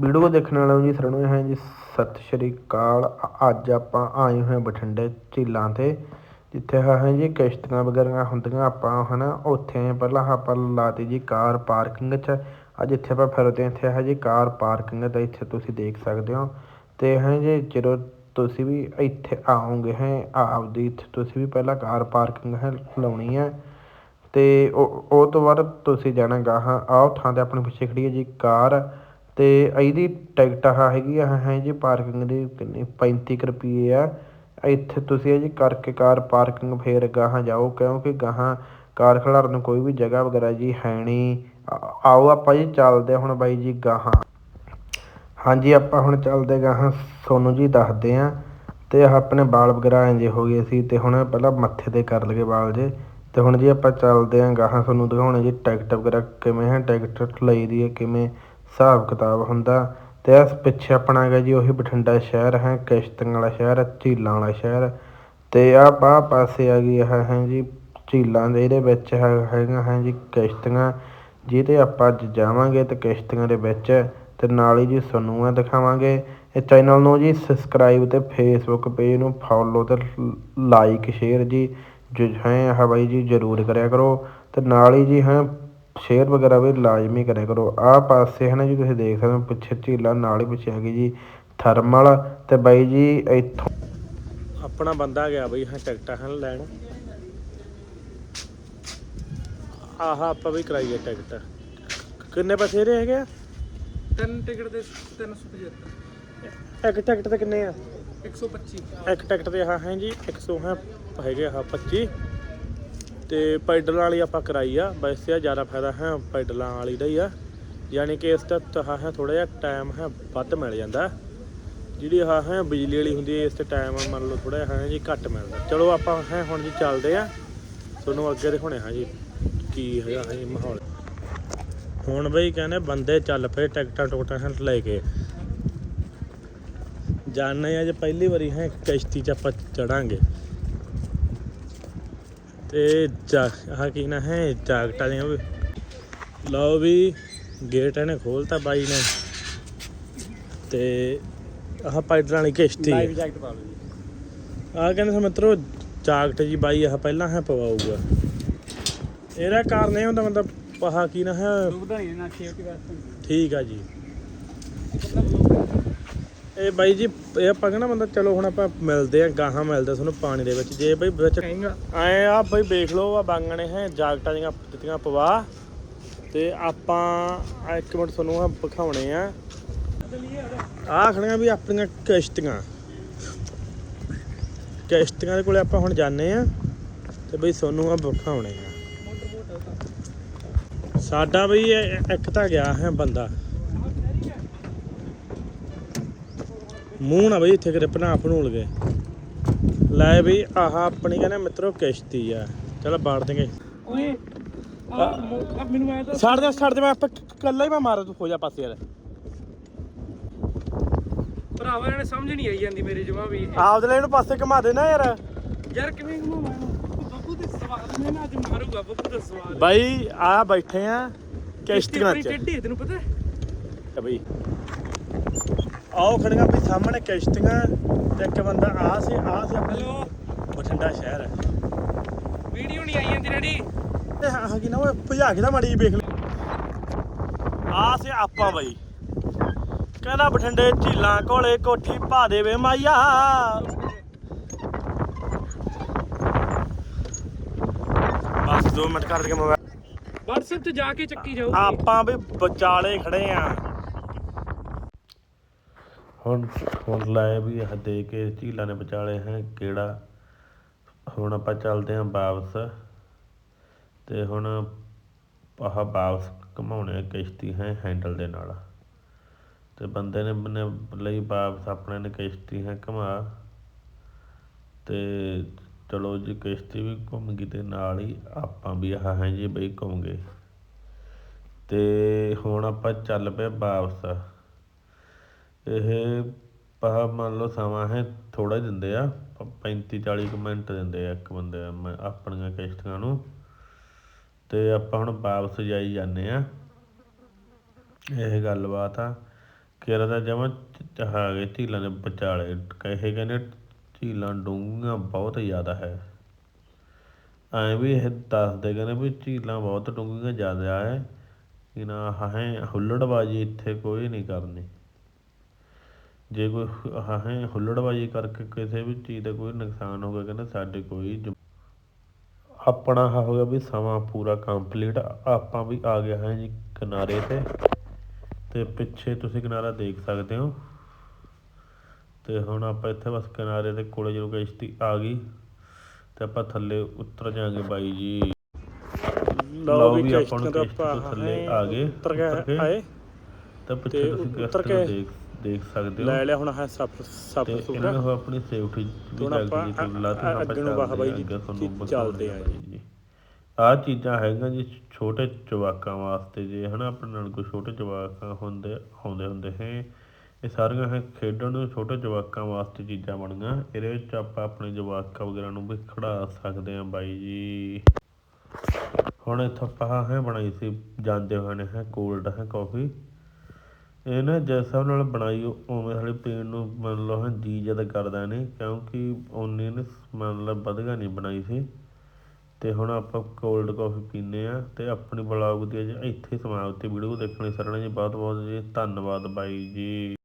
Video ਦੇਖਣ ਵਾਲਿਆਂ ਨੂੰ ਜੀ ਸਾਰਿਆਂ ਨੂੰ ਹੈ ਜੀ, ਸਤਿ ਸ਼੍ਰੀ ਅਕਾਲ। ਅੱਜ ਆਪਾਂ ਆਏ ਹੋਏ ਬਠਿੰਡੇ ਝੀਲਾਂ ਤੇ, ਜਿੱਥੇ ਹੈ ਜੀ ਕਿਸ਼ਤੀਆਂ ਵਗੈਰਾ ਹੁੰਦੀਆਂ ਆਪਾਂ, ਹਨਾ? ਉੱਥੇ ਪਹਿਲਾਂ ਆਪਾਂ ਲਾਤੀ ਜੀ ਕਾਰ ਪਾਰਕਿੰਗ 'ਚ। ਅੱਜ ਇੱਥੇ ਆਪਾਂ ਫਿਰਦੇ ਹਾਂ, ਇੱਥੇ ਹੈ ਜੀ ਕਾਰ ਪਾਰਕਿੰਗ ਤਾਂ ਇੱਥੇ ਤੁਸੀਂ ਦੇਖ ਸਕਦੇ ਹੋ। ਤੇ ਹੈ ਜੀ, ਜਦੋਂ ਤੁਸੀਂ ਵੀ ਇੱਥੇ ਆਓਗੇ ਹੈ, ਆਪਦੀ ਇੱਥੇ ਤੁਸੀਂ ਵੀ ਪਹਿਲਾਂ ਕਾਰ ਪਾਰਕਿੰਗ ਹੈ ਲਾਉਣੀ ਹੈ। ਤੇ ਉਹ ਉਹ ਤੋਂ ਬਾਅਦ ਤੁਸੀਂ ਜਾਣਾ ਗਾਹਾਂ ਆਹ ਥਾਂ ਤੇ ਆਪਣੇ ਪਿੱਛੇ ਖੜੀ ਹੈ ਜੀ ਕਾਰ। ਅਤੇ ਇਹਦੀ ਟਿਕਟ ਆ ਹੈਗੀ ਆ ਹੈ ਜੀ ਪਾਰਕਿੰਗ ਦੀ ਕਿੰਨੀ 35 ਕੁ ਰੁਪਈਏ ਆ। ਇੱਥੇ ਤੁਸੀਂ ਇਹ ਜੀ ਕਰਕੇ ਕਾਰ ਪਾਰਕਿੰਗ ਫਿਰ ਗਾਹਾਂ ਜਾਓ, ਕਿਉਂਕਿ ਗਾਹਾਂ ਕਾਰ ਖੜਾਉਣ ਨੂੰ ਕੋਈ ਵੀ ਜਗ੍ਹਾ ਵਗੈਰਾ ਜੀ ਹੈ ਨਹੀਂ। ਆਓ ਆਪਾਂ ਜੀ ਚੱਲਦੇ ਹਾਂ ਹੁਣ ਬਾਈ ਜੀ ਗਾਹਾਂ। ਹਾਂਜੀ, ਆਪਾਂ ਹੁਣ ਚੱਲਦੇ ਗਾਹਾਂ, ਸੋਨੂੰ ਜੀ ਦੱਸਦੇ ਹਾਂ। ਅਤੇ ਆਹ ਆਪਣੇ ਵਾਲ ਵਗੈਰਾ ਇੰਜੇ ਹੋ ਗਏ ਸੀ ਅਤੇ ਹੁਣ ਪਹਿਲਾਂ ਮੱਥੇ ਤੇ ਕਰ ਲਗੇ ਵਾਲ ਜੇ। ਅਤੇ ਹੁਣ ਜੀ ਆਪਾਂ ਚੱਲਦੇ ਹਾਂ ਗਾਹਾਂ, ਤੁਹਾਨੂੰ ਦਿਖਾਉਣੇ ਜੀ ਟਿਕਟ ਵਗੈਰਾ ਕਿਵੇਂ ਹੈ, ਟਿਕਟ ਲਈ ਦੀ ਹੈ, ਕਿਵੇਂ ਹਿਸਾਬ ਕਿਤਾਬ ਹੁੰਦਾ ਅਤੇ ਇਸ ਪਿੱਛੇ ਆਪਣਾ ਹੈਗਾ ਜੀ ਉਹੀ ਬਠਿੰਡਾ ਸ਼ਹਿਰ ਹੈ, ਕਿਸ਼ਤੀਆਂ ਵਾਲਾ ਸ਼ਹਿਰ, ਝੀਲਾਂ ਵਾਲਾ ਸ਼ਹਿਰ ਅਤੇ ਆਹ ਬਾਹ ਪਾਸੇ ਆ ਗਈ ਇਹ ਹੈ ਜੀ ਝੀਲਾਂ ਦੇ, ਇਹਦੇ ਵਿੱਚ ਹੈ- ਹੈਗੀਆਂ ਹੈ ਜੀ ਕਿਸ਼ਤੀਆਂ ਜਿਹਦੇ ਆਪਾਂ ਅੱਜ ਜਾਵਾਂਗੇ ਅਤੇ ਕਿਸ਼ਤੀਆਂ ਦੇ ਵਿੱਚ ਅਤੇ ਨਾਲ ਹੀ ਜੀ ਤੁਹਾਨੂੰ ਇਹ ਦਿਖਾਵਾਂਗੇ ਇਹ ਚੈਨਲ ਨੂੰ ਜੀ ਸਬਸਕ੍ਰਾਈਬ ਅਤੇ ਫੇਸਬੁੱਕ ਪੇਜ ਨੂੰ ਫੋਲੋ ਅਤੇ ਲਾਈਕ ਸ਼ੇਅਰ ਜੀ ਜੋ ਹੈ ਆਹ ਬਾਈ ਜੀ ਜ਼ਰੂਰ ਕਰਿਆ ਕਰੋ ਅਤੇ ਨਾਲ ਹੀ ਜੀ ਹੈ ਸ਼ੇਅਰ ਵਗੈਰਾ ਵੀ ਲਾਜ਼ਮੀ ਕਰਿਆ ਕਰੋ। ਆਹ ਪਾਸੇ ਹੈ ਨਾ ਜੀ ਤੁਸੀਂ ਦੇਖ ਸਕਦੇ ਹੋ ਪਿੱਛੇ ਝੀਲਾਂ ਨਾਲ ਹੀ ਪਿੱਛੇ ਹੈਗੀ ਜੀ ਥਰਮਲ ਤੇ ਬਾਈ ਜੀ ਇੱਥੋਂ ਆਪਣਾ ਬੰਦਾ ਗਿਆ ਬਈ ਹਾਂ ਟਿਕਟਾਂ ਹਨ ਲੈਣ। ਆਹ ਆਪਾਂ ਵੀ ਕਰਾਈਏ ਟਿਕਟ। ਕਿੰਨੇ ਪੈਸੇ ਰਹੇ ਹੈਗੇ ਆ? ਤਿੰਨ ਟਿਕਟ ਦੇ 375 ਇੱਕ ਟਿਕਟ ਤੇ ਕਿੰਨੇ ਆ? 125 ਇੱਕ ਟਿਕਟ ਤੇ ਆਹ ਹੈ ਜੀ 100 ਹੈ ਹੈਗੇ ਆਹ 25 ਤੇ ਪੈਡਲ ਵਾਲੀ ਆਪਾਂ ਕਰਾਈ ਆ ਵੈਸੇ ਆ ਜ਼ਿਆਦਾ ਫਾਇਦਾ ਹੈ, ਪੈਡਲਾਂ ਵਾਲੀ ਦਾ ਹੀ ਆ। ਯਾਨੀ ਕਿ ਇਸ ਤੇ ਆਹ ਹੈ ਥੋੜਾ ਜਿਹਾ ਟਾਈਮ ਹੈ, ਵੱਧ ਮਿਲ ਜਾਂਦਾ। ਜਿਹੜੀ ਹਾਂ ਹੈ, ਬਿਜਲੀ ਵਾਲੀ ਹੁੰਦੀ ਹੈ, ਇਸ ਤੇ ਟਾਈਮ ਮੰਨ ਲਓ ਥੋੜਾ ਜਿਹਾ ਹੈ ਜੀ, ਘੱਟ ਮਿਲਦਾ। ਚਲੋ ਆਪਾਂ ਹੈ, ਹੁਣ ਜੀ ਚੱਲਦੇ ਆ। ਤੁਹਾਨੂੰ ਅੱਗੇ ਦਿਖਾਉਣੇ ਹਾਂ ਜੀ, ਕੀ ਹੈਗਾ ਹੈ ਜੀ ਮਾਹੌਲ। ਹੁਣ ਬਈ ਕਹਿੰਦੇ ਬੰਦੇ ਚੱਲ ਪਏ ਟਿਕਟਾਂ ਟੁਕਟਾਂ ਲੈ ਕੇ। ਜਾਣੇ ਅੱਜ ਪਹਿਲੀ ਵਾਰੀ ਹੈ, ਕਿਸ਼ਤੀ 'ਚ ਆਪਾਂ ਚੜਾਂਗੇ। ਤੇ ਜਾ ਆਹ ਕੀ ਨਾ ਹੈ ਜਾਕਟਾਂ ਦੀਆਂ ਵੀ। ਲਓ ਵੀ ਗੇਟ ਇਹਨੇ ਖੋਲਤਾ ਬਾਈ ਨੇ। ਤੇ ਆਹ ਪਾਈਡਰਾਂ ਵਾਲੀ ਕਿਸ਼ਤੀ। ਲਾਈਵ ਜੈਕਟ ਪਾ ਲਓ ਜੀ। ਆਹ ਕਹਿੰਦੇ ਸੀ ਮਿੱਤਰੋ ਜਾਕਟ ਜੀ ਬਾਈ ਆਹ ਪਹਿਲਾਂ ਹੈ ਪਵਾਊਗਾ। ਇਹਦਾ ਕਾਰਨ ਇਹ ਹੁੰਦਾ ਬੰਦਾ ਆਹ ਕੀ ਨਾ ਹੈ। ਡੁੱਬਦਾ ਨਹੀਂ ਨਾ ਸੇਫਟੀ ਵਾਸਤੇ। ਠੀਕ ਆ ਜੀ। ਇਹ ਬਾਈ ਜੀ ਇਹ ਆਪਾਂ ਕਹਿੰਦਾ ਬੰਦਾ ਚਲੋ ਹੁਣ ਆਪਾਂ ਮਿਲਦੇ ਆ ਗਾਹਾਂ ਮਿਲਦੇ ਆ ਤੁਹਾਨੂੰ ਪਾਣੀ ਦੇ ਵਿੱਚ। ਜੇ ਬਈ ਵਿੱਚ ਆਏ ਆ ਬਈ ਵੇਖ ਲਓ ਆ ਬਾਂਗਣੇ ਹੈ ਜਾਕਟਾਂ ਦੀਆਂ ਦਿੱਤੀਆਂ ਪਵਾ। ਤੇ ਆਪਾਂ ਇੱਕ ਮਿੰਟ ਤੁਹਾਨੂੰ ਆ ਵਿਖਾਉਣੇ ਆ। ਆਹ ਖੜੀਆਂ ਵੀ ਆਪਣੀਆਂ ਕਿਸ਼ਤੀਆਂ। ਕਿਸ਼ਤੀਆਂ ਦੇ ਕੋਲੇ ਆਪਾਂ ਹੁਣ ਜਾਂਦੇ ਆ ਤੇ ਬਈ ਤੁਹਾਨੂੰ ਆ ਵਿਖਾਉਣੇ ਆ। ਸਾਡਾ ਬਈ ਇੱਕ ਤਾਂ ਗਿਆ ਹੈ ਬੰਦਾ। ਮੂੰਹ ਨਾ ਬਈ ਇੱਥੇ ਕਿਤੇ ਭਨਾ ਭਨੂਲ ਗਏ ਲੈ ਬਈ ਆਹ ਆਪਣੀ ਕਹਿੰਦੇ ਮਿੱਤਰੋ ਕਿਸ਼ਤੀ ਆ। ਚਲ ਬਾੜ ਦੇਂਗੇ ਓਏ ਆ ਮੈਨੂੰ ਆਇਆ ਤਾਂ ਛੱਡ ਦੇ ਛੱਡ ਦੇ ਮੈਂ ਆਪੇ ਕੱਲਾ ਹੀ ਮੈਂ ਮਾਰ ਤੂੰ ਹੋ ਜਾ ਪਾਸੇ ਯਾਰ ਭਰਾਵਾ ਇਹਨੇ ਸਮਝ ਨਹੀਂ ਆਈ ਜਾਂਦੀ ਮੇਰੀ ਜਮਾ ਵੀ। ਆਪਦੇ ਲਈ ਇਹਨੂੰ ਪਾਸੇ ਘੁਮਾ ਦੇ ਨਾ ਯਾਰ। ਯਾਰ ਕਿਵੇਂ ਘੁਮਾਵਾਂ ਬੱਬੂ ਦੇ ਸਵਾਲ ਮੈਂ ਨਾ ਅੱਜ ਮਾਰੂਗਾ ਬੱਬੂ ਦਾ ਸਵਾਲ। ਬਾਈ ਆ ਬੈਠੇ ਆ ਕਿਸ਼ਤੀਆਂ ਆਪਣੀ 'ਚ। ਟੇਢੀ ਹੈ, ਤੈਨੂੰ ਪਤਾ ਹੈ? ਤੇ ਬਈ। ਆਓ ਖੜੀਆਂ ਵੀ ਸਾਹਮਣੇ ਕਿਸ਼ਤੀਆਂ ਤੇ ਇੱਕ ਬੰਦਾ ਆ ਸੀ ਆ ਸੀ ਆਪਣੇ ਹੈਲੋ। ਬਠਿੰਡਾ ਸ਼ਹਿਰ। ਹੈ ਵੀਡੀਓ ਨਹੀਂ ਆਈ ਜਾਂਦੀ ਰੈਡੀ। ਤੇ ਹਾਂ ਕੀ ਨਾ ਉਹ ਭਜਾ ਕੇ ਨਾ ਮਾੜੀ ਵੇਖ ਲੈ ਆ ਸੀ ਆਪਾਂ ਬਈ। ਕਹਿੰਦਾ ਬਠਿੰਡੇ ਝੀਲਾਂ ਕੋਲੇ ਕੋਠੀ ਪਾ ਦੇਵੇ ਮਾਈਆ ਬਸ 2 ਮਿੰਟ ਕਰ ਕੇ ਮੋਬਾਈਲ WhatsApp ਤੇ ਜਾ ਕੇ ਚੱਕੀ ਜਾਊਗੀ। ਆਪਾਂ ਵੀ ਵਿਚਾਲੇ ਖੜੇ ਆ। ਹੁਣ ਹੁਣ ਲਾਏ ਵੀ ਇਹ ਦੇ ਕੇ ਝੀਲਾਂ ਨੇ ਵਿਚਾਲੇ ਹੈ ਕਿਹੜਾ। ਹੁਣ ਆਪਾਂ ਚੱਲਦੇ ਹਾਂ ਵਾਪਸ ਤੇ ਹੁਣ ਆਹ ਵਾਪਸ ਘਮਾਉਣੇ ਆ ਕਿਸ਼ਤੀ ਹੈ ਹੈਂਡਲ ਦੇ ਨਾਲ। ਤੇ ਬੰਦੇ ਨੇ ਨੇ ਲਈ ਵਾਪਸ ਆਪਣੇ ਨੇ ਕਿਸ਼ਤੀ ਹੈ ਘਮਾ। ਤੇ ਚਲੋ ਜੀ ਕਿਸ਼ਤੀ ਵੀ ਘੁੰਮ ਗਈ ਤੇ ਨਾਲ ਹੀ ਆਪਾਂ ਵੀ ਆਹ ਹੈ ਜੀ ਬਈ ਘੁੰਮ ਗਏ। ਤੇ ਹੁਣ ਆਪਾਂ ਚੱਲ ਪਏ ਵਾਪਸ। ਇਹ ਪਾ ਮੰਨ ਲਓ ਸਮਾਂ ਹੈ ਥੋੜਾ ਦਿੰਦੇ ਆ 35 40 ਕੁ ਮਿੰਟ ਦਿੰਦੇ ਆ ਇੱਕ ਬੰਦੇ ਮ- ਆਪਣੀਆਂ ਕਿਸ਼ਤੀਆਂ ਨੂੰ। ਅਤੇ ਆਪਾਂ ਹੁਣ ਵਾਪਸ ਜਾਈ ਜਾਂਦੇ ਹਾਂ ਇਹ ਗੱਲਬਾਤ ਆ ਕਿਹੜਾ ਦਾ ਜਮਾ ਹੈਗੇ ਝੀਲਾਂ ਦੇ ਵਿਚਾਲੇ। ਕਹੇ ਕਹਿੰਦੇ ਝੀਲਾਂ ਡੂੰਘੀਆਂ ਬਹੁਤ ਜ਼ਿਆਦਾ ਹੈ। ਐਂ ਵੀ ਇਹ ਦੱਸਦੇ ਕਹਿੰਦੇ ਵੀ ਝੀਲਾਂ ਬਹੁਤ ਡੂੰਘੀਆਂ ਜ਼ਿਆਦਾ ਹੈ। ਕਿ ਨਾ ਹੈ ਹੁੱਲੜਬਾਜੀ ਇੱਥੇ ਕੋਈ ਨਹੀਂ ਕਰਨੀ। ਜੇ ਕੋਈ ਹੈ ਹੁੱਲੜਬਾਜੀ ਕਰਕੇ ਕਿਸੇ ਵੀ ਚੀਜ਼ ਦਾ ਕੋਈ ਨੁਕਸਾਨ ਹੋ ਗਿਆ ਕਹਿੰਦੇ ਸਾਡੇ ਕੋਈ ਆਪਣਾ ਆਹ ਹੋ ਗਿਆ ਵੀ ਸਮਾਂ ਪੂਰਾ ਕੰਪਲੀਟ ਆਪਾਂ ਵੀ ਆ ਗਿਆ ਹੈ ਜੀ ਕਿਨਾਰੇ ਤੇ ਤੇ ਪਿੱਛੇ ਤੁਸੀਂ ਕਿਨਾਰਾ ਦੇਖ ਸਕਦੇ ਹੋ। ਤੇ ਹੁਣ ਆਪਾਂ ਇੱਥੇ ਬਸ ਕਿਨਾਰੇ ਦੇ ਕੋਲੇ ਜਦੋਂ ਕਿਸ਼ਤੀ ਆ ਗਈ ਤੇ ਆਪਾਂ ਥੱਲੇ ਉਤਰ ਜਾਾਂਗੇ ਬਾਈ ਜੀ। ਲਓ ਵੀ ਆਪਾਂ ਨੂੰ ਕਿਸ਼ਤੀ ਤੋਂ ਥੱਲੇ ਆ ਗਏ ਉਤਰ ਗਏ ਕੇ ਆਏ। ਤਾਂ ਪਿੱਛੇ ਤੁਸੀਂ ਕਿਸ਼ਤੀ ਦੇਖ ਦੇਖ ਸਕਦੇ ਹੋ। ਲੈ ਲਿਆ ਹੁਣ ਹੈ ਸੱਪ ਤੇ ਸੁੱਕਾ ਇਹਨਾਂ ਨੂੰ ਆਪਣੀ ਸੇਫਟੀ ਵੀ ਲੱਗਦੀ ਆਪਾਂ ਜੀ ਤੇ ਲਾਤੀ ਅ- ਅੱਗੇ ਨੂੰ ਵਾਹ ਬਾਈ ਜੀ, ਤੁਹਾਨੂੰ ਚੱਲਦੇ ਆ ਜੀ। ਆਹ ਚੀਜ਼ਾਂ ਹੈਗੀਆਂ ਜੀ ਛੋਟੇ ਜਵਾਕਾਂ ਵਾਸਤੇ ਜੇ ਹਨਾ ਆਪਣੇ ਨਾਲ ਕੋਈ ਛੋਟੇ ਜਵਾਕ ਹੁੰਦੇ ਆਉਂਦੇ ਹੁੰਦੇ ਹੈ। ਇਹ ਸਾਰੀਆਂ ਹੈ ਖੇਡਣ ਨੂੰ ਛੋਟੇ ਜਵਾਕਾਂ ਵਾਸਤੇ ਚੀਜ਼ਾਂ ਬਣੀਆਂ। ਇਹਦੇ ਵਿੱਚ ਆਪਾਂ ਆਪਣੇ ਜਵਾਕਾਂ ਵਗੈਰਾ ਨੂੰ ਵੀ ਖੜਾ ਸਕਦੇ ਹਾਂ ਬਾਈ ਜੀ। ਹੁਣ ਇੱਥੇ ਆਪਾਂ ਹੈ ਬਣਾਈ ਸੀ ਜਾਂਦੇ ਹੋਏ ਨੇ ਹੈ ਕੋਲਡ ਹੈ ਕਾਫੀ ਇਹ ਨਾ ਜਿਸ ਹਿਸਾਬ ਨਾਲ ਬਣਾਈ ਉਹ, ਉਵੇਂ ਹਾਲੇ ਪੀਣ ਨੂੰ ਮੰਨ ਲਓ ਹਾਂ ਜੀ ਜਦ ਕਰਦਾ ਨਹੀਂ ਕਿਉਂਕਿ ਉਹਨੇ ਨੇ ਮੰਨ ਲਓ ਵਧੀਆ ਨਹੀਂ ਬਣਾਈ ਸੀ। ਤੇ ਹੁਣ ਆਪਾਂ ਕੋਲਡ ਕਾਫੀ ਪੀਨੇ ਆ ਤੇ ਆਪਣੀ ਬਲੌਗ ਦੀ ਅੱਜ ਇੱਥੇ ਸਮਾਪਤੀ, ਵੀਡੀਓ ਦੇਖਣੀ ਸਰਣਾ ਜੀ ਬਹੁਤ ਬਹੁਤ ਜੀ, ਧੰਨਵਾਦ ਬਾਈ ਜੀ।